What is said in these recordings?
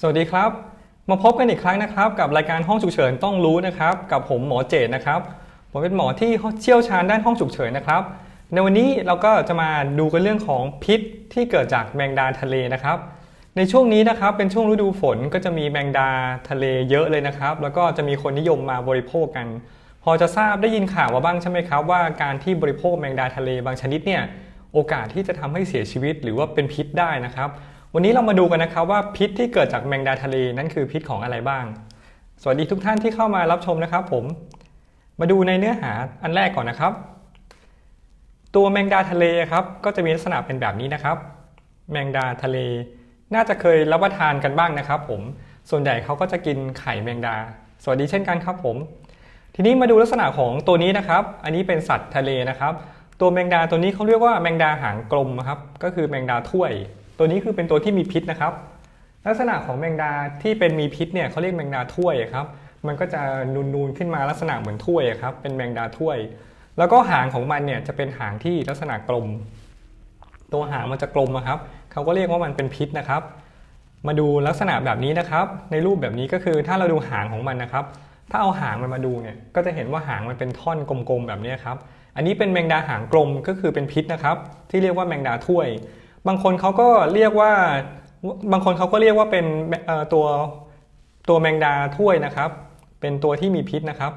สวัสดีครับ มาพบกันอีกครั้งนะครับ กับรายการห้องฉุกเฉินต้องรู้นะครับ กับผมหมอเจตนะครับ ผมเป็นหมอที่เชี่ยวชาญด้านห้องฉุกเฉินนะครับ ในวันนี้เราก็จะมาดูกันเรื่องของพิษที่เกิดจากแมงดาทะเลนะครับ ในช่วงนี้นะครับเป็นช่วงฤดูฝนก็จะมีแมงดาทะเลเยอะเลยนะครับ แล้วก็จะมีคนนิยมมาบริโภคกัน พอจะทราบได้ยินข่าวมาบ้างใช่ไหมครับ ว่าการที่บริโภคแมงดาทะเลบางชนิดเนี่ยโอกาสที่จะทำให้เสียชีวิตหรือว่าเป็นพิษได้นะครับ วันนี้เรามาดูกันนะครับว่าพิษที่เกิดจากแมงดาทะเลนั้นคือพิษของอะไรบ้าง สวัสดีทุกท่านที่เข้ามารับชมนะครับผม มาดูในเนื้อหาอันแรกก่อนนะครับ ตัวแมงดาทะเลครับก็จะมีลักษณะเป็นแบบนี้นะครับ แมงดาทะเล น่าจะเคยรับประทานกันบ้างนะครับ ผม ส่วนใหญ่เขาก็จะกินไข่แมงดา สวัสดีเช่นกันครับผม ทีนี้มาดูลักษณะของตัวนี้นะครับ อันนี้เป็นสัตว์ทะเลนะครับ ตัวแมงดาตัวนี้เขาเรียกว่าแมงดาหางกลมครับ ก็คือแมงดาถ้วย ตัวนี้คือเป็นตัวที่มีพิษนะครับ ลักษณะของแมงดาที่เป็นมีพิษเนี่ยเขาเรียกแมงดาถ้วยครับ มันก็จะนูนๆขึ้นมาลักษณะเหมือนถ้วยครับ เป็นแมงดาถ้วย แล้วก็หางของมันเนี่ยจะเป็นหางที่ลักษณะกลม ตัวหางมันจะกลมนะครับเขาก็เรียกว่ามันเป็นพิษนะครับ มาดูลักษณะแบบนี้นะครับ ในรูปแบบนี้ก็คือถ้าเราดูหางของมันนะครับ ถ้าเอาหางมันมาดูเนี่ยก็จะเห็นว่าหางมันเป็นท่อนกลมๆแบบนี้ครับ อันนี้เป็นแมงดาหางกลมก็คือเป็นพิษนะครับ ที่เรียกว่าแมงดาถ้วย บางคนเขาก็เรียกว่าบางคนเขาก็เรียกว่าเป็นตัวตัวแมงดาถ้วยนะครับ เป็นตัวที่มีพิษนะครับ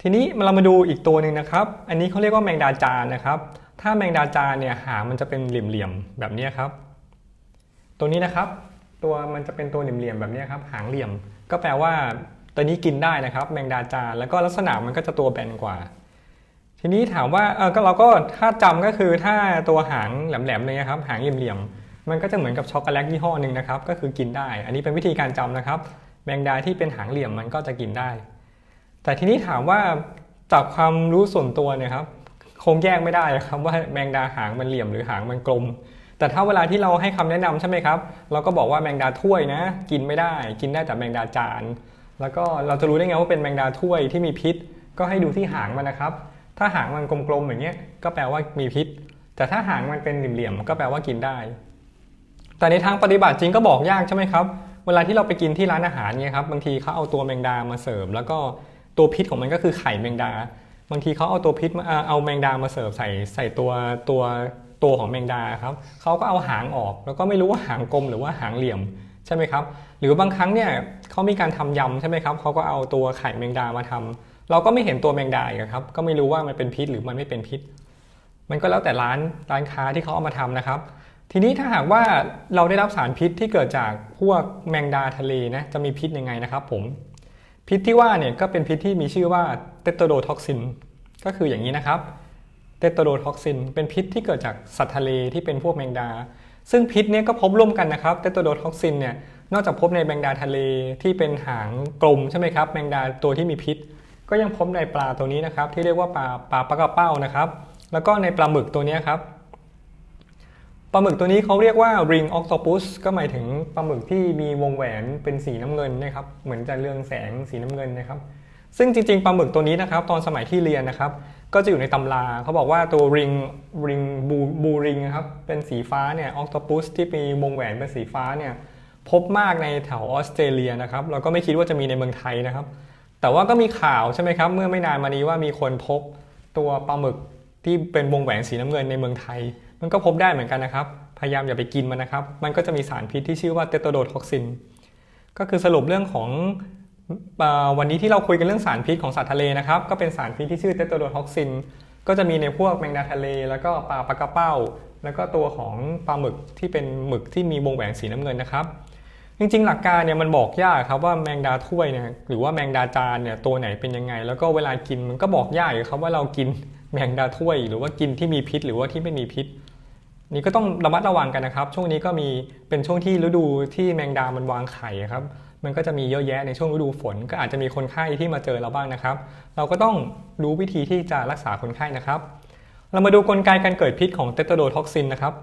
ทีนี้เรามาดูอีกตัวหนึ่งนะครับ อันนี้เขาเรียกว่าแมงดาจานนะครับ ถ้าแมงดาจานเนี่ยหางมันจะเป็นเหลี่ยมๆแบบนี้ครับ ตัวนี้นะครับ ตัวมันจะเป็นตัวเหลี่ยมๆแบบนี้ครับหางเหลี่ยม ก็แปลว่าตัวนี้กินได้นะครับ แมงดาจานแล้วก็ลักษณะมันก็จะตัวแบนกว่า ทีนี้ถามว่าเออก็เราก็ถ้าจำก็คือถ้าตัวหางแหลมๆเลยนะครับหางเหลี่ยมๆมันก็จะเหมือนกับช็อกโกแลตยี่ห้อหนึ่งนะครับก็คือกินได้ อันนี้เป็นวิธีการจำนะครับ แมงดาที่เป็นหางเหลี่ยมมันก็จะกินได้ แต่ทีนี้ถามว่าจากความรู้ส่วนตัวเนี่ยครับคงแยกไม่ได้ครับว่าแมงดาหางมันเหลี่ยมหรือหางมันกลม แต่ถ้าเวลาที่เราให้คำแนะนำใช่ไหมครับ เราก็บอกว่าแมงดาถ้วยนะ กินไม่ได้ กินได้แต่แมงดาจาน แล้วก็เราจะรู้ได้ไงว่าเป็นแมงดาถ้วยที่มีพิษ ก็ให้ดูที่หางมันนะครับ ถ้าหางมันกลมๆอย่างเงี้ยก็แปลว่ามีพิษ แต่ถ้าหางมันเป็นเหลี่ยมๆก็แปลว่ากินได้ แต่ในทางปฏิบัติจริงก็บอกยากใช่ไหมครับ เวลาที่เราไปกินที่ร้านอาหารเนี่ยครับบางทีเขาเอาตัวแมงดามาเสิร์ฟแล้วก็ตัวพิษของมันก็คือไข่แมงดา บางทีเขาเอาตัวพิษมาเอาเอาแมงดามาเสิร์ฟใส่ใส่ตัวตัวตัวของแมงดาครับเขาก็เอาหางออก แล้วก็ไม่รู้ว่าหางกลมหรือว่าหางเหลี่ยมใช่ไหมครับ หรือบางครั้งเนี่ยเขามีการทำยำใช่ไหมครับเขาก็เอาตัวไข่แมงดามาทำ เราก็ไม่เห็นตัวแมงดาอีกครับ ก็ไม่รู้ว่ามันเป็นพิษหรือมันไม่เป็นพิษ มันก็แล้วแต่ร้านร้านค้าที่เขาเอามาทำนะครับ ทีนี้ถ้าหากว่าเราได้รับสารพิษที่เกิดจากพวกแมงดาทะเลนะจะมีพิษยังไงนะครับ ผมพิษที่ว่าเนี่ยก็เป็นพิษที่มีชื่อว่าเตโตโดท็อกซินก็คืออย่างนี้นะครับเตโตโดท็อกซินเป็นพิษที่เกิดจากสัตว์ทะเลที่เป็นพวกแมงดา ซึ่งพิษเนี้ก็พบร่วมกันนะครับเตโตโดท็อกซินเนี่ยนอกจากพบในแมงดาทะเลที่เป็นหางกลมใช่ไหมครับแมงดาตัวที่มีพิษ ก็ยังพบในปลาตัวนี้นะครับ ที่เรียกว่าปลาปลาปลากระเป้านะครับ แล้วก็ในปลาหมึกตัวนี้ครับปลาหมึกตัวนี้เขาเรียกว่า ring octopus ก็หมายถึงปลาหมึกที่มีวงแหวนเป็นสีน้ำเงินนะครับเหมือนจะเรืองแสงสีน้ำเงินนะครับ ซึ่งจริงๆปลาหมึกตัวนี้นะครับ ตอนสมัยที่เรียนนะครับ ก็จะอยู่ในตำราเขาบอกว่าตัว ring ring บูบูริงครับเป็นสีฟ้าเนี่ย octopus ที่มีวงแหวนเป็นสีฟ้าเนี่ยพบมากในแถวออสเตรเลียนะครับเราก็ไม่คิดว่าจะมีในเมืองไทยนะครับ แต่ว่าก็มีข่าวใช่ไหมครับ เมื่อไม่นานมานี้ว่ามีคนพบตัวปลาหมึกที่เป็นวงแหวนสีน้ำเงินในเมืองไทย มันก็พบได้เหมือนกันนะครับ พยายามอย่าไปกินมันนะครับ มันก็จะมีสารพิษที่ชื่อว่าเตโตโดท็อกซิน ก็คือสรุปเรื่องของวันนี้ที่เราคุยกันเรื่องสารพิษของสัตว์ทะเลนะครับ ก็เป็นสารพิษที่ชื่อเตโตโดท็อกซิน ก็จะมีในพวกแมงดาทะเล แล้วก็ปลาปลากระเป้า แล้วก็ตัวของปลาหมึกที่เป็นหมึกที่มีวงแหวนสีน้ำเงินนะครับ จริงๆ หลักการเนี่ยมันบอกยากครับว่าแมงดาถ้วยเนี่ยหรือว่าแมงดาจานเนี่ยตัวไหนเป็นยังไง แล้วก็เวลากินมันก็บอกยากอยู่ครับว่าเรากินแมงดาถ้วย หรือว่ากินที่มีพิษ หรือว่าที่ไม่มีพิษ นี่ก็ต้องระมัดระวังกันนะครับ ช่วงนี้ก็มีเป็นช่วงที่ฤดูที่แมงดามันวางไข่ครับ มันก็จะมีเยอะแยะในช่วงฤดูฝน ก็อาจจะมีคนไข้ที่มาเจอเราบ้างนะครับ เราก็ต้องรู้วิธีที่จะรักษาคนไข้นะครับ เรามาดูกลไกการเกิดพิษของเตโตโดท็อกซินนะครับ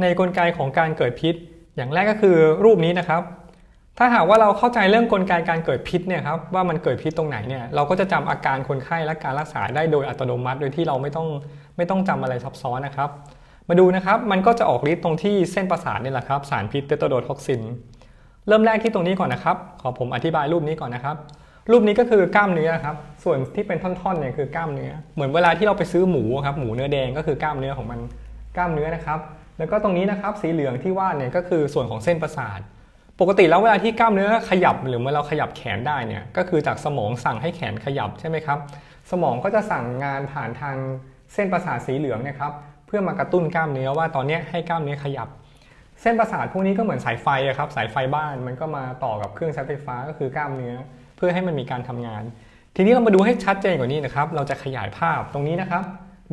ในกลไกของการเกิดพิษ อย่างแรกก็คือรูปนี้นะครับ ถ้าหากว่าเราเข้าใจเรื่องกลไกการเกิดพิษเนี่ยครับว่ามันเกิดพิษตรงไหนเนี่ยเราก็จะจำอาการคนไข้และการรักษาได้โดยอัตโนมัติ โดยที่เราไม่ต้องไม่ต้องจำอะไรซับซ้อนนะครับ มาดูนะครับมันก็จะออกฤทธิ์ตรงที่เส้นประสาทนี่แหละครับสารพิษเตโตโดท็อกซิน เริ่มแรกที่ตรงนี้ก่อนนะครับ ขอผมอธิบายรูปนี้ก่อนนะครับรูปนี้ก็คือกล้ามเนื้อครับ ส่วนที่เป็นท่อนๆเนี่ยคือกล้ามเนื้อ เหมือนเวลาที่เราไปซื้อหมูครับ หมูเนื้อแดงก็คือกล้ามเนื้อของมัน กล้ามเนื้อนะครับ แล้วก็ตรงนี้นะครับสีเหลืองที่วาดเนี่ยก็คือส่วนของเส้นประสาท ปกติแล้วเวลาที่กล้ามเนื้อขยับหรือเมื่อเราขยับแขนได้เนี่ยก็คือจากสมองสั่งให้แขนขยับใช่ไหมครับสมองก็จะสั่งงานผ่านทางเส้นประสาทสีเหลืองนะครับเพื่อมากระตุ้นกล้ามเนื้อว่าตอนนี้ให้กล้ามเนื้อขยับ เส้นประสาทพวกนี้ก็เหมือนสายไฟครับสายไฟบ้านมันก็มาต่อกับเครื่องใช้ไฟฟ้าก็คือกล้ามเนื้อ เพื่อให้มันมีการทำงาน ทีนี้เรามาดูให้ชัดเจนกว่านี้นะครับเราจะขยายภาพตรงนี้นะครับ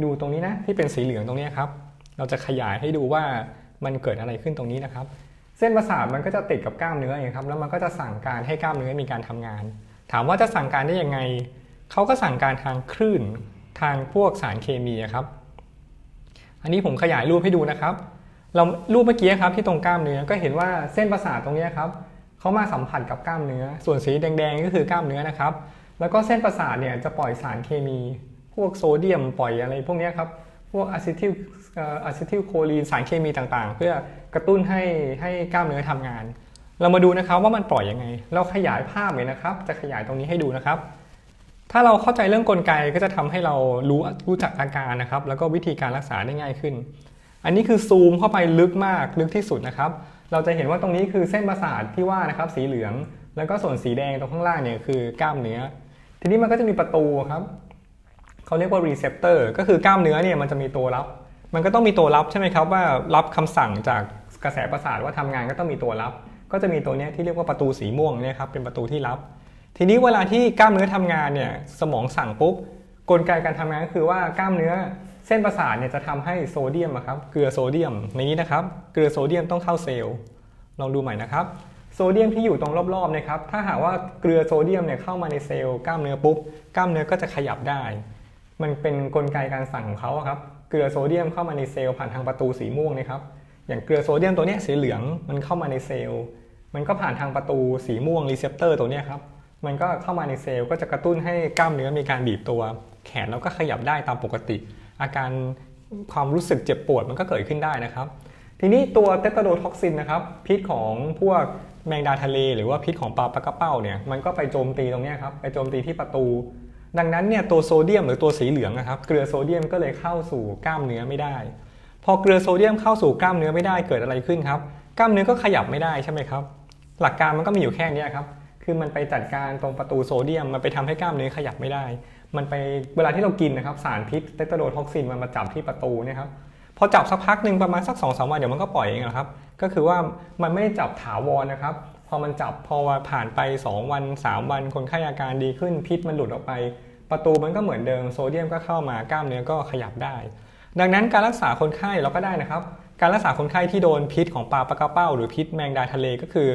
ดูตรงนี้นะที่เป็นสีเหลืองตรงนี้ครับ เราจะขยายให้ดูว่ามันเกิดอะไรขึ้นตรงนี้นะครับ เส้นประสาทมันก็จะติดกับกล้ามเนื้ออย่างครับแล้วมันก็จะสั่งการให้กล้ามเนื้อมีการทำงาน ถามว่าจะสั่งการได้ยังไงเขาก็สั่งการทางคลื่นทางพวกสารเคมีครับ อันนี้ผมขยายรูปให้ดูนะครับ เรารูปเมื่อกี้ครับที่ตรงกล้ามเนื้อก็เห็นว่าเส้นประสาทตรงนี้ครับเขามาสัมผัสกับกล้ามเนื้อ ส่วนสีแดงๆก็คือกล้ามเนื้อนะครับ แล้วก็เส้นประสาทเนี่ยจะปล่อยสารเคมี พวกโซเดียมปล่อยอะไรพวกนี้ครับ พวกอะซิทิลอะซิทิลโคลีนสารเคมีต่างๆ เพื่อกระตุ้นให้ให้กล้ามเนื้อทำงาน เรามาดูนะครับว่ามันปล่อยยังไง เราขยายภาพเลยนะครับ จะขยายตรงนี้ให้ดูนะครับ ถ้าเราเข้าใจเรื่องกลไกก็จะทำให้เรารู้รู้จักอาการนะครับ แล้วก็วิธีการรักษาได้ง่ายขึ้น อันนี้คือซูมเข้าไปลึกมากลึกที่สุดนะครับ เราจะเห็นว่าตรงนี้คือเส้นประสาทที่ว่านะครับสีเหลือง แล้วก็ส่วนสีแดงตรงข้างล่างเนี่ยคือกล้ามเนื้อ ทีนี้มันก็จะมีประตูครับ เขาเรียกว่ารีเซพเตอร์ก็คือกล้ามเนื้อเนี่ยมันจะมีตัวรับ มันก็ต้องมีตัวรับใช่ไหมครับว่ารับคำสั่งจากกระแสประสาทว่าทำงานก็ต้องมีตัวรับ ก็จะมีตัวนี้ที่เรียกว่าประตูสีม่วงเนี่ยครับเป็นประตูที่รับ ทีนี้เวลาที่กล้ามเนื้อทำงานเนี่ยสมองสั่งปุ๊บกลไกการทำงานก็คือว่ากล้ามเนื้อเส้นประสาทเนี่ยจะทำให้โซเดียมครับเกลือโซเดียมในนี้นะครับเกลือโซเดียมต้องเข้าเซลล์ลองดูใหม่นะครับโซเดียมที่อยู่ตรงรอบๆนะครับถ้าหากว่าเกลือโซเดียมเนี่ยเข้ามาในเซลล์กล้ามเนื้อปุ๊บกล้ามเนื้อก็จะขยับได้ มันเป็นกลไกการสั่งของเขาครับ เกลือโซเดียมเข้ามาในเซลล์ผ่านทางประตูสีม่วงนะครับ อย่างเกลือโซเดียมตัวนี้สีเหลืองมันเข้ามาในเซลล์ มันก็ผ่านทางประตูสีม่วงรีเซพเตอร์ตัวนี้ครับ มันก็เข้ามาในเซลล์ก็จะกระตุ้นให้กล้ามเนื้อมีการบีบตัว แขนเราก็ขยับได้ตามปกติ อาการความรู้สึกเจ็บปวดมันก็เกิดขึ้นได้นะครับ ทีนี้ตัวเตตโดท็อกซินนะครับ พิษของพวกแมงดาทะเล หรือว่าพิษของปลาปลากระเป้าเนี่ย มันก็ไปโจมตีตรงนี้ครับ ไปโจมตีที่ประตู ดังนั้นเนี่ยตัวโซเดียมหรือตัวสีเหลืองนะครับเกลือโซเดียมก็เลยเข้าสู่กล้ามเนื้อไม่ได้ พอเกลือโซเดียมเข้าสู่กล้ามเนื้อไม่ได้เกิดอะไรขึ้นครับ กล้ามเนื้อก็ขยับไม่ได้ใช่ไหมครับ หลักการมันก็มีอยู่แค่นี้ครับคือมันไปจัดการตรงประตูโซเดียมมันไปทำให้กล้ามเนื้อขยับไม่ได้ มันไปเวลาที่เรากินนะครับสารพิษเตตราโดท็อกซินมันมาจับที่ประตูเนะครับพอจับสักพักหนึ่งประมาณสัก2อสวันเดี๋ยวมันก็ปล่อยเองนะครับ ก็คือว่ามันไม่ได้จับถาวรนะครับ อมันจับพอผ่านไป 2 วัน 3 วัน คนไข้อาการดีขึ้นพิษมันหลุดออกไป ประตูมันก็เหมือนเดิมโซเดียมก็เข้ามากล้ามเนื้อก็ขยับได้ ดังนั้นการรักษาคนไข้เราก็ได้นะครับ การรักษาคนไข้ที่โดนพิษของปลาปลากระเป้า หรือพิษแมงดาทะเลก็คือ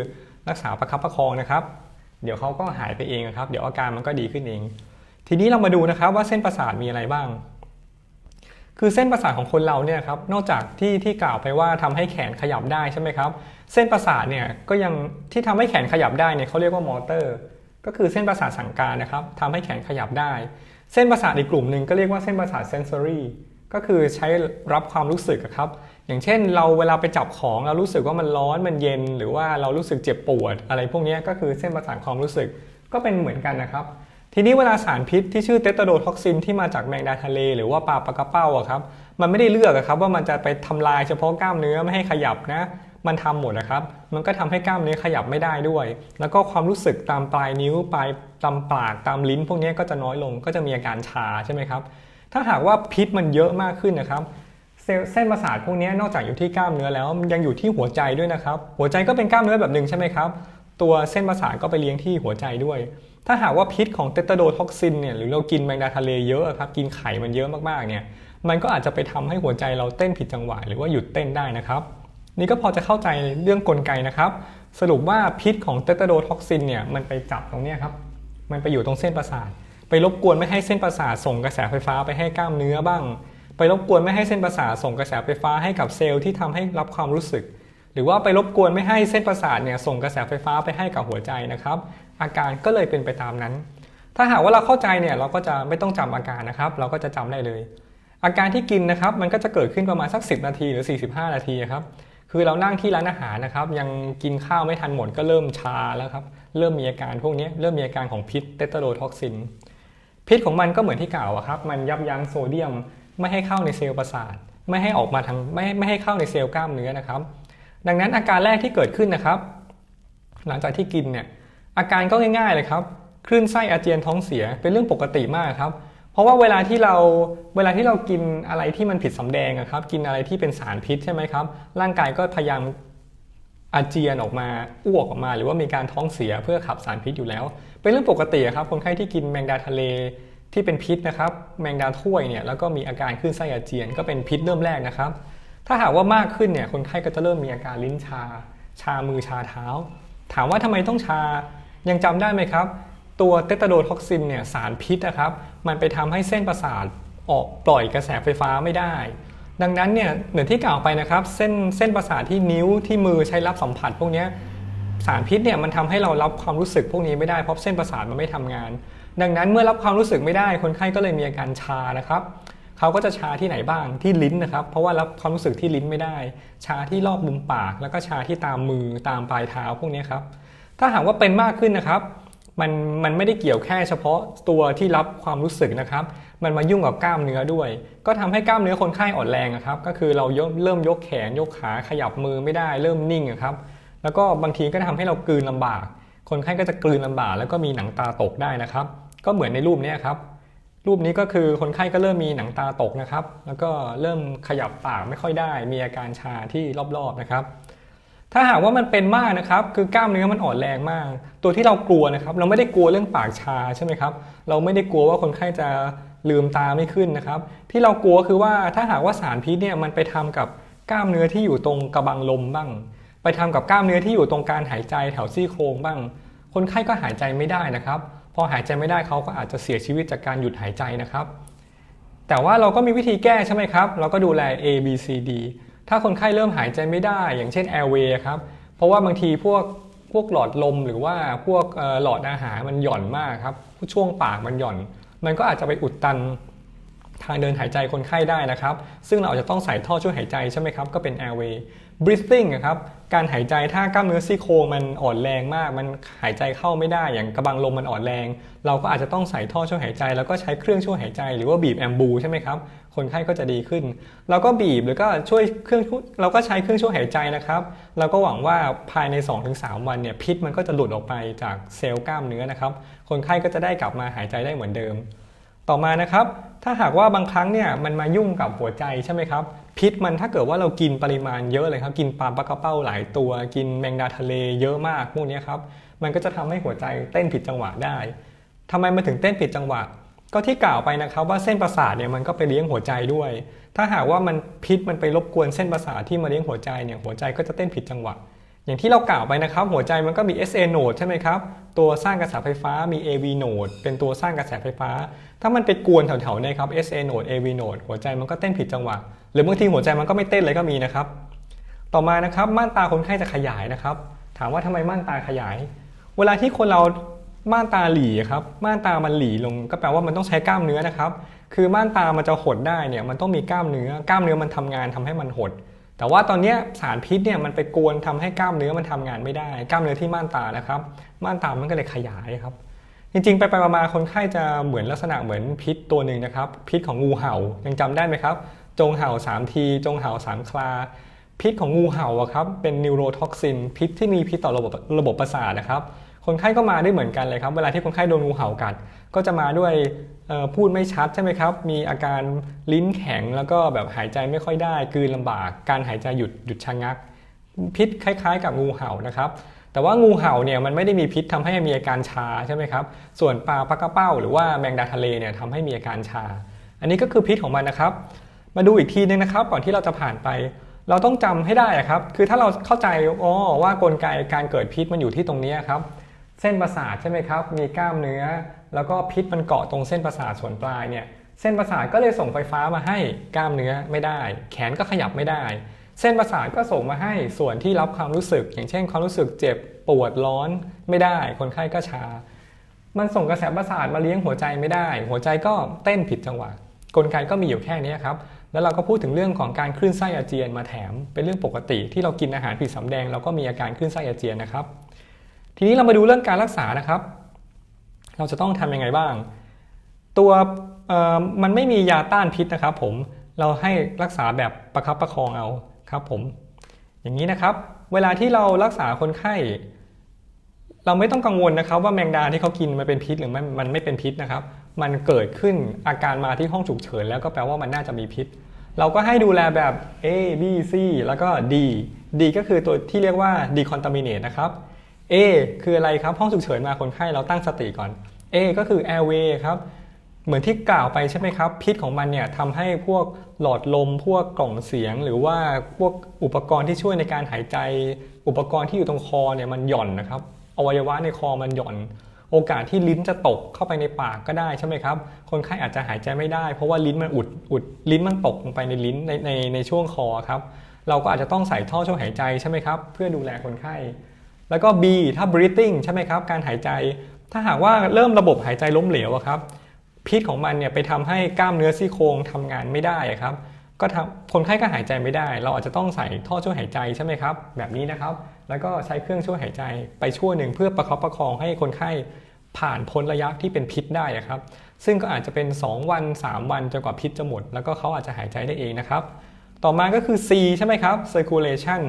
รักษาประคับประคองนะครับ เดี๋ยวเขาก็หายไปเองครับ เดี๋ยวอาการมันก็ดีขึ้นเอง ทีนี้เรามาดูนะครับว่าเส้นประสาทมีอะไรบ้าง คือเส้นประสาทของคนเราเนี่ยครับนอกจากที่ที่กล่าวไปว่าทำให้แขนขยับได้ใช่ไหมครับ เส้นประสาทเนี่ยก็ยังที่ทำให้แขนขยับได้เนี่ยเขาเรียกว่ามอเตอร์ ก็คือเส้นประสาทสั่งการนะครับทำให้แขนขยับได้ เส้นประสาทอีกกลุ่มหนึ่งก็เรียกว่าเส้นประสาทเซนซอรี่ก็คือใช้รับความรู้สึกครับ อย่างเช่นเราเวลาไปจับของเรารู้สึกว่ามันร้อนมันเย็น หรือว่าเรารู้สึกเจ็บปวด อะไรพวกนี้ก็คือเส้นประสาทความรู้สึกก็เป็นเหมือนกันนะครับ ทีนี้เวลาสารพิษที่ชื่อเตตาโดท็อกซินที่มาจากแมงดาทะเล หรือว่าปลาปลากระเป้าอะครับ มันไม่ได้เลือกอะครับว่ามันจะไปทำลายเฉพาะกล้ามเนื้อไม่ให้ขยับนะ มันทำหมดนะครับ มันก็ทำให้กล้ามเนื้อขยับไม่ได้ด้วย แล้วก็ความรู้สึกตามปลายนิ้วปลายตามปากตามลิ้น พวกนี้ก็จะน้อยลงก็จะมีอาการชาใช่ไหมครับ ถ้าหากว่าพิษมันเยอะมากขึ้นนะครับเส้นประสาทพวกนี้นอกจากอยู่ที่กล้ามเนื้อแล้วยังอยู่ที่หัวใจด้วยนะครับ หัวใจก็เป็นกล้ามเนื้อแบบหนึ่งใช่ไหมครับ ตัวเส้นประสาทก็ไปเลี้ยงที่หัวใจด้วย ถ้าหากว่าพิษของเตตาโดท็อกซินเนี่ยหรือเรากินแมงดาทะเลเยอะครับกินไข่มันเยอะมากๆเนี่ยมันก็อาจจะไปทำให้หัวใจเราเต้นผิดจังหวะหรือว่าหยุดเต้นได้นะครับ นี่ก็พอจะเข้าใจเรื่องกลไกนะครับ สรุปว่าพิษของเตตาโดท็อกซินเนี่ยมันไปจับตรงเนี้ยครับมันไปอยู่ตรงเส้นประสาท ไปรบกวนไม่ให้เส้นประสาทส่งกระแสไฟฟ้าไปให้กล้ามเนื้อบ้าง ไปรบกวนไม่ให้เส้นประสาทส่งกระแสไฟฟ้าให้กับเซลล์ที่ทำให้รับความรู้สึก หรือว่าไปรบกวนไม่ให้เส้นประสาทเนี่ยส่งกระแสไฟฟ้าไปให้กับหัวใจนะครับ อาการก็เลยเป็นไปตามนั้น ถ้าหากว่าเราเข้าใจเนี่ยเราก็จะไม่ต้องจำอาการนะครับ เราก็จะจำได้เลย อาการที่กินนะครับมันก็จะเกิดขึ้นประมาณสัก 10 นาทีหรือ 45 นาทีครับคือเรานั่งที่ร้านอาหารนะครับ ยังกินข้าวไม่ทันหมดก็เริ่มชาแล้วครับเริ่มมีอาการพวกนี้เริ่มมีอาการของพิษเตตโดท็อกซินพิษของมันก็เหมือนที่กล่าวอะครับมันยับยั้งโซเดียม ไม่ให้เข้าในเซลล์ประสาท ไม่ให้ออกมาทางไม่ไม่ให้เข้าในเซลล์กล้ามเนื้อนะครับ ดังนั้นอาการแรกที่เกิดขึ้นนะครับ หลังจากที่กินเนี่ยอาการก็ง่ายๆเลยครับคลื่นไส้อาเจียนท้องเสียเป็นเรื่องปกติมากครับ เพราะว่าเวลาที่เราเวลาที่เรากินอะไรที่มันผิดสำแดงครับ กินอะไรที่เป็นสารพิษใช่ไหมครับ ร่างกายก็พยายามอาเจียนออกมาอ้วกออกมา หรือว่ามีการท้องเสียเพื่อขับสารพิษอยู่แล้ว เป็นเรื่องปกติครับคนไข้ที่กินแมงดาทะเลที่เป็นพิษนะครับ แมงดาถ้วยเนี่ยแล้วก็มีอาการคลื่นไส้อาเจียนก็เป็นพิษเริ่มแรกนะครับ ถ้าหากว่ามากขึ้นเนี่ยคนไข้ก็จะเริ่มมีอาการลิ้นชา ชามือชาเท้า ถามว่าทำไมต้องชา ยังจำได้ไหมครับ ตัวเตตาโดท็อกซินเนี่ยสารพิษนะครับ มันไปทำให้เส้นประสาทออกปล่อยกระแสไฟฟ้าไม่ได้ ดังนั้นเนี่ยเหมือนที่กล่าวไปนะครับ เส้นเส้นประสาทที่นิ้วที่มือใช้รับสัมผัสพวกนี้สารพิษเนี่ยมันทำให้เรารับความรู้สึกพวกนี้ไม่ได้เพราะเส้นประสาทมันไม่ทำงาน ดังนั้นเมื่อรับความรู้สึกไม่ได้ คนไข้ก็เลยมีอาการชานะครับ เขาก็จะชาที่ไหนบ้างที่ลิ้นนะครับ เพราะว่ารับความรู้สึกที่ลิ้นไม่ได้ ชาที่รอบมุมปาก แล้วก็ชาที่ตามมือตามปลายเท้าพวกนี้ครับ ถ้าหากว่าเป็นมากขึ้นนะครับ มันมันไม่ได้เกี่ยวแค่เฉพาะตัวที่รับความรู้สึกนะครับ มันมายุ่งกับกล้ามเนื้อด้วย ก็ทำให้กล้ามเนื้อคนไข้อ่อนแรงอะครับ ก็คือเรายกเริ่มยกแขนยกขาขยับมือไม่ได้ เริ่มนิ่งอะครับ แล้วก็บางทีก็ทำให้เรากลืนลำบาก คนไข้ก็จะกลืนลำบาก แล้วก็มีหนังตาตกได้นะครับ ก็เหมือนในรูปนี้ครับ รูปนี้ก็คือคนไข้ก็เริ่มมีหนังตาตกนะครับ แล้วก็เริ่มขยับปากไม่ค่อยได้ มีอาการชาที่รอบๆนะครับ ถ้าหากว่ามันเป็นมากนะครับ คือกล้ามเนื้อมันอ่อนแรงมาก ตัวที่เรากลัวนะครับ เราไม่ได้กลัวเรื่องปากชาใช่ไหมครับ เราไม่ได้กลัวว่าคนไข้จะลืมตาไม่ขึ้นนะครับ ที่เรากลัวคือว่าถ้าหากว่าสารพิษเนี่ยมันไปทำกับกล้ามเนื้อที่อยู่ตรงกระบังลมบ้าง ไปทำกับกล้ามเนื้อที่อยู่ตรงการหายใจแถวซี่โครงบ้าง คนไข้ก็หายใจไม่ได้นะครับ อหายใจไม่ได้เขาก็อาจจะเสียชีวิตจากการหยุดหายใจนะครับ แต่ว่าเราก็มีวิธีแก้ใช่ไหมครับ เราก็ดูแล A B C D ถ้าคนไข้เริ่มหายใจไม่ได้ อย่างเช่น airway ครับ เพราะว่าบางทีพวกพวกหลอดลมหรือว่าพวกหลอดอาหารมันหย่อนมากครับช่วงปากมันหย่อน มันก็อาจจะไปอุดตันทางเดินหายใจคนไข้ได้นะครับ ซึ่งเราอาจจะต้องใส่ท่อช่วยหายใจใช่ไหมครับ ก็เป็น airway breathing ครับการหายใจถ้ากล้ามเนื้อซี่โครงมันอ่อนแรงมาก มันหายใจเข้าไม่ได้อย่างกระบังลมมันอ่อนแรง เราก็อาจจะต้องใส่ท่อช่วยหายใจ แล้วก็ใช้เครื่องช่วยหายใจ หรือว่าบีบแอมบูใช่ไหมครับคนไข้ก็จะดีขึ้นเราก็บีบหรือก็ช่วยเครื่องเราก็ใช้เครื่องช่วยหายใจนะครับ เราก็หวังว่าภายใน 2-3 วันเนี่ยพิษมันก็จะหลุดออกไปจากเซลล์กล้ามเนื้อนะครับคนไข้ก็จะได้กลับมาหายใจได้เหมือนเดิม ต่อมานะครับ ถ้าหากว่าบางครั้งเนี่ยมันมายุ่งกับหัวใจใช่ไหมครับ พิษมันถ้าเกิดว่าเรากินปริมาณเยอะเลยครับ กินปลาปลากระเป้าหลายตัว กินแมงดาทะเลเยอะมากพวกนี้ครับ มันก็จะทำให้หัวใจเต้นผิดจังหวะได้ทำไมมันถึงเต้นผิดจังหวะ ก็ที่กล่าวไปนะครับว่าเส้นประสาทเนี่ยมันก็ไปเลี้ยงหัวใจด้วย ถ้าหากว่ามันพิษมันไปรบกวนเส้นประสาทที่มาเลี้ยงหัวใจเนี่ยหัวใจก็จะเต้นผิดจังหวะ อย่างที่เรากล่าวไปนะครับ หัวใจมันก็มี SA node ใช่ไหมครับ ตัวสร้างกระแสไฟฟ้ามี AV node เป็นตัวสร้างกระแสไฟฟ้า ถ้ามันไปกวนแถวๆเนี่ยครับ SA node AV node หัวใจมันก็เต้นผิดจังหวะ หรือบางทีหัวใจมันก็ไม่เต้นเลยก็มีนะครับ ต่อมานะครับม่านตาคนไข้จะขยายนะครับ ถามว่าทำไมม่านตาขยาย เวลาที่คนเราม่านตาหลีครับ ม่านตามันหลีลง ก็แปลว่ามันต้องใช้กล้ามเนื้อนะครับ คือม่านตามันจะหดได้เนี่ย มันต้องมีกล้ามเนื้อ กล้ามเนื้อมันทำงานทำให้มันหด แต่ว่าตอนนี้สารพิษเนี่ยมันไปกวนทำให้กล้ามเนื้อมันทำงานไม่ได้ กล้ามเนื้อที่ม่านตานะครับ ม่านตามันก็เลยขยายครับ จริงๆ ไปไปมาๆคนไข้จะเหมือนลักษณะเหมือนพิษตัวหนึ่งนะครับ พิษของงูเห่ายังจำได้ไหมครับ จงเห่า 3 ที จงเห่า 3 คลา พิษของงูเห่าอะครับเป็นนิวโรท็อกซินพิษที่มีพิษต่อระบบระบบประสาทนะครับคนไข้ก็มาได้เหมือนกันเลยครับ เวลาที่คนไข้โดนงูเห่ากัด ก็จะมาด้วย พูดไม่ชัดใช่ไหมครับ มีอาการลิ้นแข็งแล้วก็แบบหายใจไม่ค่อยได้กืนลำบาก การหายใจหยุดหยุดชะงัก พิษคล้าย ๆ กับงูเห่านะครับแต่ว่างูเห่าเนี่ยมันไม่ได้มีพิษทำให้มีอาการชาใช่ไหมครับ ส่วนปลาปลากระเป้า หรือว่าแมงดาทะเลเนี่ยทำให้มีอาการชา อันนี้ก็คือพิษของมันนะครับ มาดูอีกทีนึงนะครับ ก่อนที่เราจะผ่านไป เราต้องจำให้ได้ครับ คือถ้าเราเข้าใจอ๋อว่ากลไกการเกิดพิษมันอยู่ที่ตรงนี้ครับ เส้นประสาทใช่ไหมครับ มีกล้ามเนื้อ แล้วก็พิษมันเกาะตรงเส้นประสาทส่วนปลายเนี่ยเส้นประสาทก็เลยส่งไฟฟ้ามาให้กล้ามเนื้อไม่ได้ แขนก็ขยับไม่ได้ เส้นประสาทก็ส่งมาให้ส่วนที่รับความรู้สึก อย่างเช่น ความรู้สึกเจ็บปวดร้อนไม่ได้ คนไข้ก็ชา มันส่งกระแสประสาทมาเลี้ยงหัวใจไม่ได้ หัวใจก็เต้นผิดจังหวะกลไกก็มีอยู่แค่นี้ครับแล้วเราก็พูดถึงเรื่องของการคลื่นไส้อาเจียนมาแถม เป็นเรื่องปกติที่เรากินอาหารผิดสำแดงเราก็มีอาการคลื่นไส้อาเจียนนะครับ ทีนี้เรามาดูเรื่องการรักษานะครับ เราจะต้องทำยังไงบ้าง ตัวมันไม่มียาต้านพิษนะครับผมเราให้รักษาแบบประคับประคองเอาครับผม อย่างนี้นะครับ เวลาที่เรารักษาคนไข้ เราไม่ต้องกังวลนะครับ ว่าแมงดาที่เขากินมันเป็นพิษหรือมันมันไม่เป็นพิษนะครับ มันเกิดขึ้นอาการมาที่ห้องฉุกเฉินแล้วก็แปลว่ามันน่าจะมีพิษ เราก็ให้ดูแลแบบ A B C แล้วก็ D D ก็คือตัวที่เรียกว่า decontaminate นะครับ A คืออะไรครับห้องฉุกเฉินมาคนไข้เราตั้งสติก่อน A ก็คือ airway ครับเหมือนที่กล่าวไปใช่ไหมครับ พิษของมันเนี่ยทำให้พวกหลอดลม พวกกล่องเสียง หรือว่าพวกอุปกรณ์ที่ช่วยในการหายใจ อุปกรณ์ที่อยู่ตรงคอเนี่ยมันหย่อนนะครับอวัยวะในคอมันหย่อน โอกาสที่ลิ้นจะตกเข้าไปในปากก็ได้ใช่ไหมครับ คนไข้อาจจะหายใจไม่ได้ เพราะว่าลิ้นมันอุดอุดลิ้นมันตกลงไปในลิ้นในในในช่วงคอครับเราก็อาจจะต้องใส่ท่อช่วยหายใจใช่ไหมครับ เพื่อดูแลคนไข้ แล้วก็ B ถ้า breathing ใช่ไหมครับการหายใจ ถ้าหากว่าเริ่มระบบหายใจล้มเหลวครับพิษของมันเนี่ยไปทำให้กล้ามเนื้อซี่โครงทำงานไม่ได้ครับก็ทำคนไข้ก็หายใจไม่ได้ เราอาจจะต้องใส่ท่อช่วยหายใจใช่ไหมครับ แบบนี้นะครับ แล้วก็ใช้เครื่องช่วยหายใจไปช่วงหนึ่งเพื่อประคับประคองให้คนไข้ผ่านพ้นระยะที่เป็นพิษได้ครับ ซึ่งก็อาจจะเป็น 2 วัน 3 วันจนกว่าพิษจะหมด แล้วก็เขาอาจจะหายใจได้เองนะครับ ต่อมาก็คือ C ใช่ไหมครับ circulation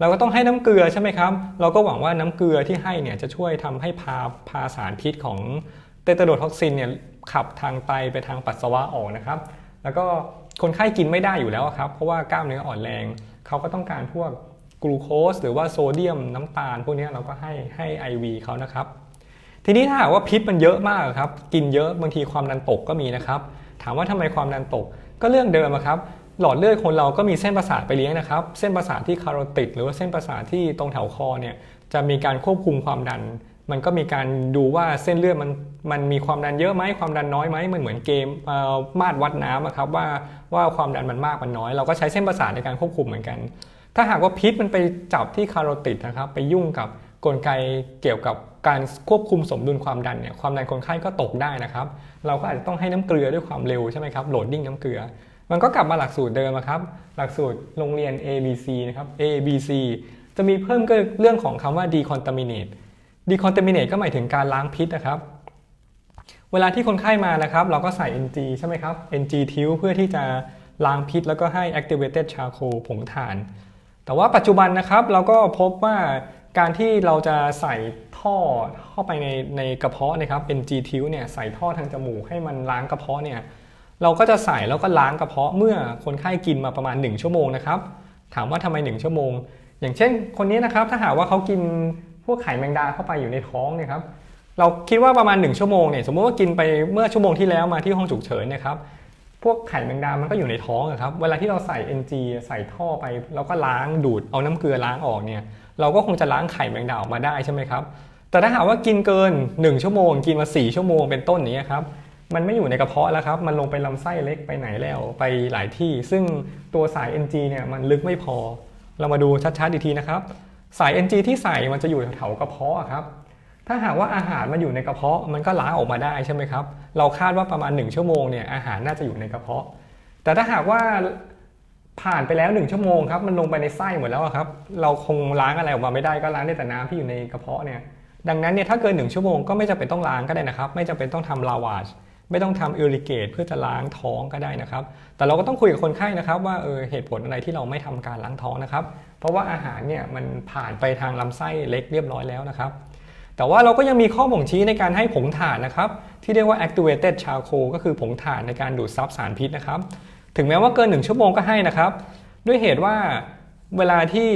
เราก็ต้องให้น้ำเกลือใช่ไหมครับ เราก็หวังว่าน้ำเกลือที่ให้เนี่ยจะช่วยทำให้พาพาสารพิษของเตตาโดท็อกซินเนี่ยขับทางไตไปทางปัสสาวะออกนะครับ แล้วก็คนไข้กินไม่ได้อยู่แล้วครับ เพราะว่ากล้ามเนื้ออ่อนแรง เขาก็ต้องการพวกกลูโคสหรือว่าโซเดียมน้ำตาล พวกนี้เราก็ให้ให้ IV เขานะครับ ทีนี้ถ้าหากว่าพิษมันเยอะมากครับ กินเยอะบางทีความดันตกก็มีนะครับ ถามว่าทำไมความดันตกก็เรื่องเดิมครับ หลอดเลือดคนเราก็มีเส้นประสาทไปเลี้ยงนะครับ เส้นประสาทที่คาโรติดหรือว่าเส้นประสาทที่ตรงแถวคอเนี่ยจะมีการควบคุมความดัน มันก็มีการดูว่าเส้นเลือดมันมันมีความดันเยอะไหมความดันน้อยไหมมันเหมือนเกมเออมาตรวัดน้ำอะครับว่าว่าความดันมันมากมันน้อย เราก็ใช้เส้นประสาทในการควบคุมเหมือนกัน ถ้าหากว่าพิษมันไปจับที่คาโรติดนะครับไปยุ่งกับกลไกเกี่ยวกับการควบคุมสมดุลความดันเนี่ยความดันคนไข้ก็ตกได้นะครับ เราก็อาจจะต้องให้น้ำเกลือด้วยความเร็วใช่ไหมครับโหลดดิ้งน้ำเกลือ มันก็กลับมาหลักสูตรเดิมอะครับ หลักสูตรโรงเรียน ABC นะครับ ABC จะมีเพิ่มก็เรื่องของคำว่า decontaminate decontaminate ก็หมายถึงการล้างพิษนะครับเวลาที่คนไข้มานะครับ เราก็ใส่ NG ใช่ไหมครับ NG ทิวเพื่อที่จะล้างพิษ แล้วก็ให้ activated charcoal ผงถ่าน แต่ว่าปัจจุบันนะครับเราก็พบว่าการที่เราจะใส่ท่อเข้าไปในในกระเพาะนะครับ NG ทิวเนี่ยใส่ท่อทางจมูกให้มันล้างกระเพาะเนี่ย เราก็จะใส่แล้วก็ล้างกระเพาะเมื่อคนไข้กินมาประมาณ 1 ชั่วโมงนะครับถามว่าทำไม 1 ชั่วโมง อย่างเช่น คนนี้นะครับถ้าหากว่าเขากินพวกไข่แมงดาเข้าไปอยู่ในท้องเนี่ยครับเราคิดว่าประมาณ 1 ชั่วโมงเนี่ยสมมติว่ากินไปเมื่อชั่วโมงที่แล้วมาที่ห้องฉุกเฉินนะครับพวกไข่แมงดามันก็อยู่ในท้องอะครับ เวลาที่เราใส่ NG ใส่ท่อไป แล้วก็ล้างดูด เอาน้ำเกลือล้างออกเนี่ย เราก็คงจะล้างไข่แมงดาออกมาได้ใช่ไหมครับ แต่ถ้าหากว่ากินเกิน 1 ชั่วโมง กินมา 4 ชั่วโมงเป็นต้นนี้ครับ มันไม่อยู่ในกระเพาะแล้วครับ มันลงไปลำไส้เล็กไปไหนแล้ว ไปหลายที่ ซึ่งตัวสาย NG เนี่ยมันลึกไม่พอ เรามาดูชัดๆอีกทีนะครับ สาย NG ที่ใส่มันจะอยู่แถวกระเพาะครับ ถ้าหากว่าอาหารมันอยู่ในกระเพาะ มันก็ล้างออกมาได้ใช่ไหมครับ เราคาดว่าประมาณ 1 ชั่วโมงเนี่ยอาหารน่าจะอยู่ในกระเพาะ แต่ถ้าหากว่าผ่านไปแล้ว 1 ชั่วโมงครับ มันลงไปในไส้หมดแล้วครับ เราคงล้างอะไรออกมาไม่ได้ก็ล้างได้แต่น้ำที่อยู่ในกระเพาะเนี่ย ดังนั้นเนี่ยถ้าเกิน 1 ชั่วโมงก็ไม่จำเป็นต้องล้างก็ได้นะครับ ไม่จำเป็นต้องทำลาวาจ ไม่ต้องทำอิริเกตเพื่อจะล้างท้องก็ได้นะครับ แต่เราก็ต้องคุยกับคนไข้นะครับ ว่าเออเหตุผลอะไรที่เราไม่ทำการล้างท้องนะครับ เพราะว่าอาหารเนี่ยมันผ่านไปทางลำไส้เล็กเรียบร้อยแล้วนะครับ แต่ว่าเราก็ยังมีข้อบ่งชี้ในการให้ผงถ่านนะครับ ที่เรียกว่า activated charcoal ก็คือผงถ่านในการดูดซับสารพิษนะครับ ถึงแม้ว่าเกิน 1 ชั่วโมงก็ให้นะครับ ด้วยเหตุว่าเวลาที่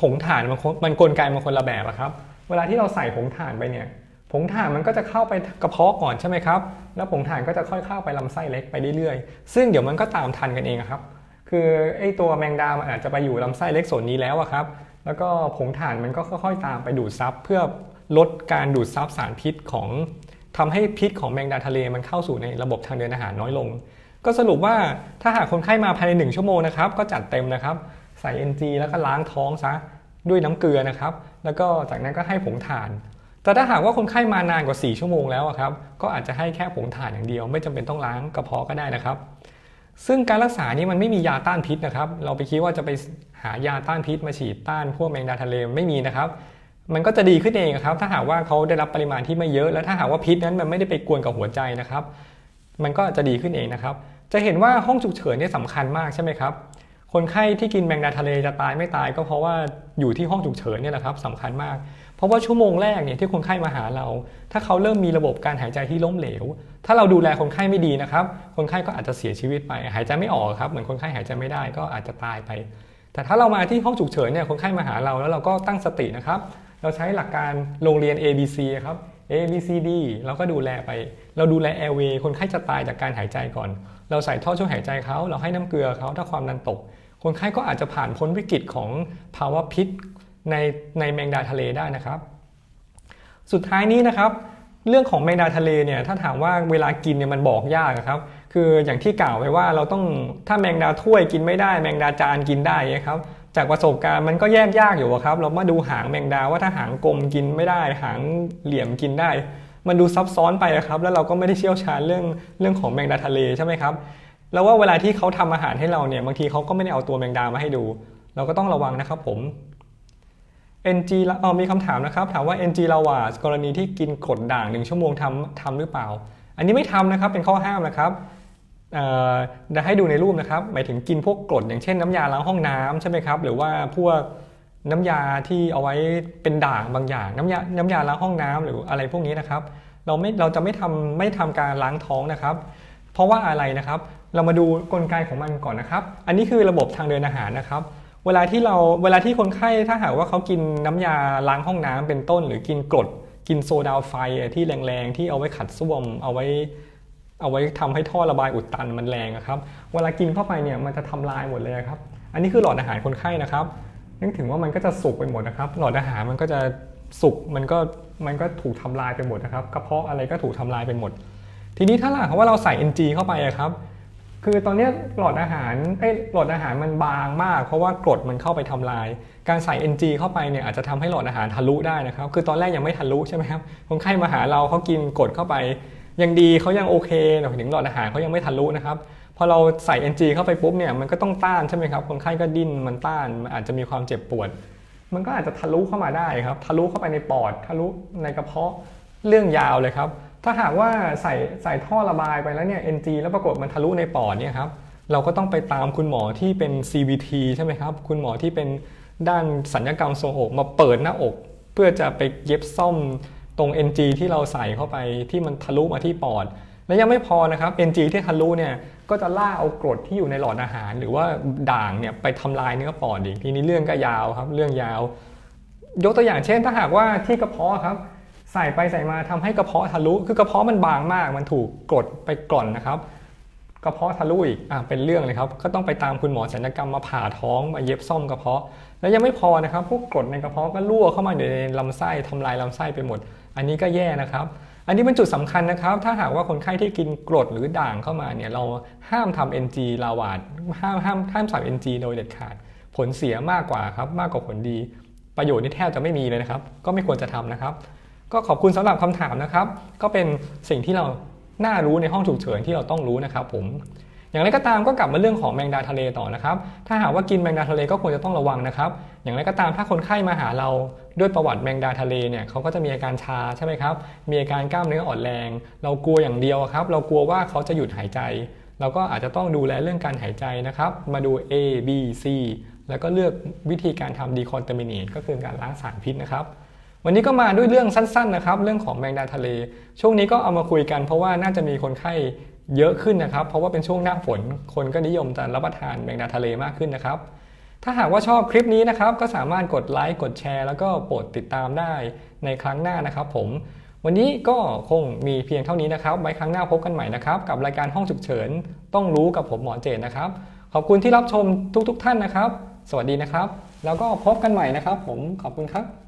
ผงถ่านมันมันกลไกมันคนละแบบอะครับ เวลาที่เราใส่ผงถ่านไปเนี่ย ผงถ่านมันก็จะเข้าไปกระเพาะก่อนใช่ไหมครับ แล้วผงถ่านก็จะค่อยเข้าไปลำไส้เล็กไปเรื่อยๆ ซึ่งเดี๋ยวมันก็ตามทันกันเองครับ คือไอ้ตัวแมงดามันอาจจะไปอยู่ลำไส้เล็กส่วนนี้แล้วอะครับ แล้วก็ผงถ่านมันก็ค่อยๆ ตามไปดูดซับเพื่อลดการดูดซับสารพิษของทำให้พิษของแมงดาทะเลมันเข้าสู่ในระบบทางเดินอาหารน้อยลง ก็สรุปว่าถ้าหากคนไข้มาภายใน1ชั่วโมงนะครับก็จัดเต็มนะครับ ใส่ NG แล้วก็ล้างท้องซะด้วยน้ำเกลือนะครับ แล้วก็จากนั้นก็ให้ผงถ่าน แต่ถ้าหากว่าคนไข้มานานกว่า 4 ชั่วโมงแล้วครับก็อาจจะให้แค่ผงถ่านอย่างเดียว ไม่จำเป็นต้องล้างกระเพาะก็ได้นะครับ ซึ่งการรักษานี้มันไม่มียาต้านพิษนะครับ เราไปคิดว่าจะไปหายาต้านพิษมาฉีดต้านพวกแมงดาทะเลไม่มีนะครับ มันก็จะดีขึ้นเองครับ ถ้าหากว่าเขาได้รับปริมาณที่ไม่เยอะ และถ้าหากว่าพิษนั้นมันไม่ได้ไปกวนกับหัวใจนะครับ มันก็จะดีขึ้นเองนะครับ จะเห็นว่าห้องฉุกเฉินเนี่ยสำคัญมากใช่ไหมครับคนไข้ที่กินแมงดาทะเลจะตายไม่ตายก็เพราะว่าอยู่ที่ห้องฉุกเฉินเนี่ยแหละครับสำคัญมาก ราะว่าชั่วโมงแรกเนี่ยที่คนไข้มาหาเรา ถ้าเขาเริ่มมีระบบการหายใจที่ล้มเหลว ถ้าเราดูแลคนไข้ไม่ดีนะครับ คนไข้ก็อาจจะเสียชีวิตไปหายใจไม่ออกครับเหมือนคนไข้หายใจไม่ได้ก็อาจจะตายไป แต่ถ้าเรามาที่ห้องฉุกเฉินเนี่ยคนไข้มาหาเราแล้วเราก็ตั้งสตินะครับ เราใช้หลักการโรงเรียน A B C ครับ A B C D เราก็ดูแลไป เราดูแล airway คนไข้จะตายจากการหายใจก่อน เราใส่ท่อช่วยหายใจเขาเราให้น้ำเกลือเขาถ้าความดันตก คนไข้ก็อาจจะผ่านพ้นวิกฤตของภาวะพิษ ในในแมงดาทะเลได้นะครับ สุดท้ายนี้นะครับ เรื่องของแมงดาทะเลเนี่ยถ้าถามว่าเวลากินเนี่ยมันบอกยากครับ คืออย่างที่กล่าวไว้ว่าเราต้องถ้าแมงดาถ้วยกินไม่ได้ แมงดาจานกินได้ครับจากประสบการณ์มันก็แยกยากอยู่อะครับ เรามาดูหางแมงดาว่าถ้าหางกลมกินไม่ได้ หางเหลี่ยมกินได้ มันดูซับซ้อนไปอะครับ แล้วเราก็ไม่ได้เชี่ยวชาญเรื่องเรื่องของแมงดาทะเลใช่ไหมครับแล้วว่าเวลาที่เขาทำอาหารให้เราเนี่ยบางทีเขาก็ไม่ได้เอาตัวแมงดามาให้ดู เราก็ต้องระวังนะครับผม NG เออมีคำถามนะครับ ถามว่า NG ลาวาสกรณีที่กินกรดด่างหนึ่งชั่วโมงทำทำหรือเปล่า อันนี้ไม่ทำนะครับเป็นข้อห้ามนะครับเอ่อเดี๋ยวให้ดูในรูปนะครับหมายถึงกินพวกกรดอย่างเช่น น้ำยาล้างห้องน้ำใช่ไหมครับ หรือว่าพวกน้ำยาที่เอาไว้เป็นด่างบางอย่าง น้ำยาน้ำยาล้างห้องน้ำหรืออะไรพวกนี้นะครับ เราไม่เราจะไม่ทำไม่ทำการล้างท้องนะครับ เพราะว่าอะไรนะครับ เรามาดูกลไกของมันก่อนนะครับ อันนี้คือระบบทางเดินอาหารนะครับ เวลาที่เราเวลาที่คนไข้ถ้าหากว่าเขากินน้ำยาล้างห้องน้ำเป็นต้น หรือกินกรดกินโซดาไฟที่แรงๆที่เอาไว้ขัดส้วมเอาไว้เอาไว้ทำให้ท่อระบายอุดตันมันแรงครับ เวลากินเข้าไปเนี่ยมันจะทำลายหมดเลยครับ อันนี้คือหลอดอาหารคนไข้นะครับนึกถึงว่ามันก็จะสุกไปหมดนะครับ หลอดอาหารมันก็จะสุกมันก็มันก็ถูกทำลายไปหมดนะครับกระเพาะอะไรก็ถูกทำลายไปหมด ทีนี้ถ้าหากว่าเราใส่ NG เข้าไปอะครับ คือตอนนี้หลอดอาหารเอ้หลอดอาหารมันบางมาก เพราะว่ากรดมันเข้าไปทำลาย การใส่ NG เข้าไปเนี่ยอาจจะทำให้หลอดอาหารทะลุได้นะครับ คือตอนแรกยังไม่ทะลุใช่ไหมครับคนไข้มาหาเราเขากินกรดเข้าไป ยังดีเขายังโอเคถึงหลอดอาหารเขายังไม่ทะลุนะครับพอเราใส่ NG เข้าไปปุ๊บเนี่ยมันก็ต้องต้านใช่ไหมครับคนไข้ก็ดิ้นมันต้านมันอาจจะมีความเจ็บปวด มันก็อาจจะทะลุเข้ามาได้ครับทะลุเข้าไปในปอดทะลุในกระเพาะเรื่องยาวเลยครับ ถ้าหากว่าใส่ใส่ท่อระบายไปแล้วเนี่ย NG แล้วปรากฏมันทะลุในปอดเนี่ยครับเราก็ต้องไปตามคุณหมอที่เป็น CVT ใช่ไหมครับ คุณหมอที่เป็นด้านสัญญกรรมทรงอกมาเปิดหน้าอก เพื่อจะไปเย็บซ่อมตรง NG ที่เราใส่เข้าไปที่มันทะลุมาที่ปอด และยังไม่พอนะครับ NG ที่ทะลุเนี่ยก็จะล่าเอากรดที่อยู่ในหลอดอาหาร หรือว่าด่างเนี่ยไปทำลายเนื้อปอดอีกทีนี้เรื่องก็ยาวครับ เรื่องยาว ยกตัวอย่างเช่น ถ้าหากว่าที่กระเพาะครับ ใส่ไปใส่มาทำให้กระเพาะทะลุ คือกระเพาะมันบางมาก มันถูกกดไปกร่อนนะครับ กระเพาะทะลุอีกอะเป็นเรื่องเลยครับ ก็ต้องไปตามคุณหมอศัลยกรรมมาผ่าท้องมาเย็บซ่อมกระเพาะ แล้วยังไม่พอนะครับพวกกรดในกระเพาะก็รั่วเข้ามาในลำไส้ทำลายลำไส้ไปหมด อันนี้ก็แย่นะครับ อันนี้เป็นจุดสำคัญนะครับ ถ้าหากว่าคนไข้ที่กินกรดหรือด่างเข้ามาเนี่ยเราห้ามทำ NG ลาวาดห้ามห้ามห้ามใส่ NG โดยเด็ดขาด ผลเสียมากกว่าครับมากกว่าผลดี ประโยชน์นี่แทบจะไม่มีเลยนะครับ ก็ไม่ควรจะทำนะครับ ก็ขอบคุณสำหรับคำถามนะครับ ก็เป็นสิ่งที่เราน่ารู้ในห้องฉุกเฉินที่เราต้องรู้นะครับผมอย่างไรก็ตามก็กลับมาเรื่องของแมงดาทะเลต่อนะครับ ถ้าหากว่ากินแมงดาทะเลก็ควรจะต้องระวังนะครับ อย่างไรก็ตามถ้าคนไข้มาหาเราด้วยประวัติแมงดาทะเลเนี่ยเขาก็จะมีอาการชาใช่ไหมครับ มีอาการกล้ามเนื้ออ่อนแรง เรากลัวอย่างเดียวครับ เรากลัวว่าเขาจะหยุดหายใจ เราก็อาจจะต้องดูแลเรื่องการหายใจนะครับ มาดู A B C แล้วก็เลือกวิธีการทำ decontaminate ก็คือการล้างสารพิษนะครับ วันนี้ก็มาด้วยเรื่องสั้นๆนะครับ เรื่องของแมงดาทะเล ช่วงนี้ก็เอามาคุยกัน เพราะว่าน่าจะมีคนไข้เยอะขึ้นนะครับ เพราะว่าเป็นช่วงหน้าฝน คนก็นิยมจะรับประทานแมงดาทะเลมากขึ้นนะครับ ถ้าหากว่าชอบคลิปนี้นะครับ ก็สามารถกดไลค์กดแชร์ แล้วก็โปรดติดตามได้ในครั้งหน้านะครับ ผม วันนี้ก็คงมีเพียงเท่านี้นะครับไว้ครั้งหน้าพบกันใหม่นะครับ กับรายการห้องฉุกเฉิน ต้องรู้กับผมหมอเจนนะครับ ขอบคุณที่รับชมทุก ๆทท่านนะครับ สวัสดีนะครับ แล้วก็พบกันใหม่นะครับ ผมขอบคุณครับ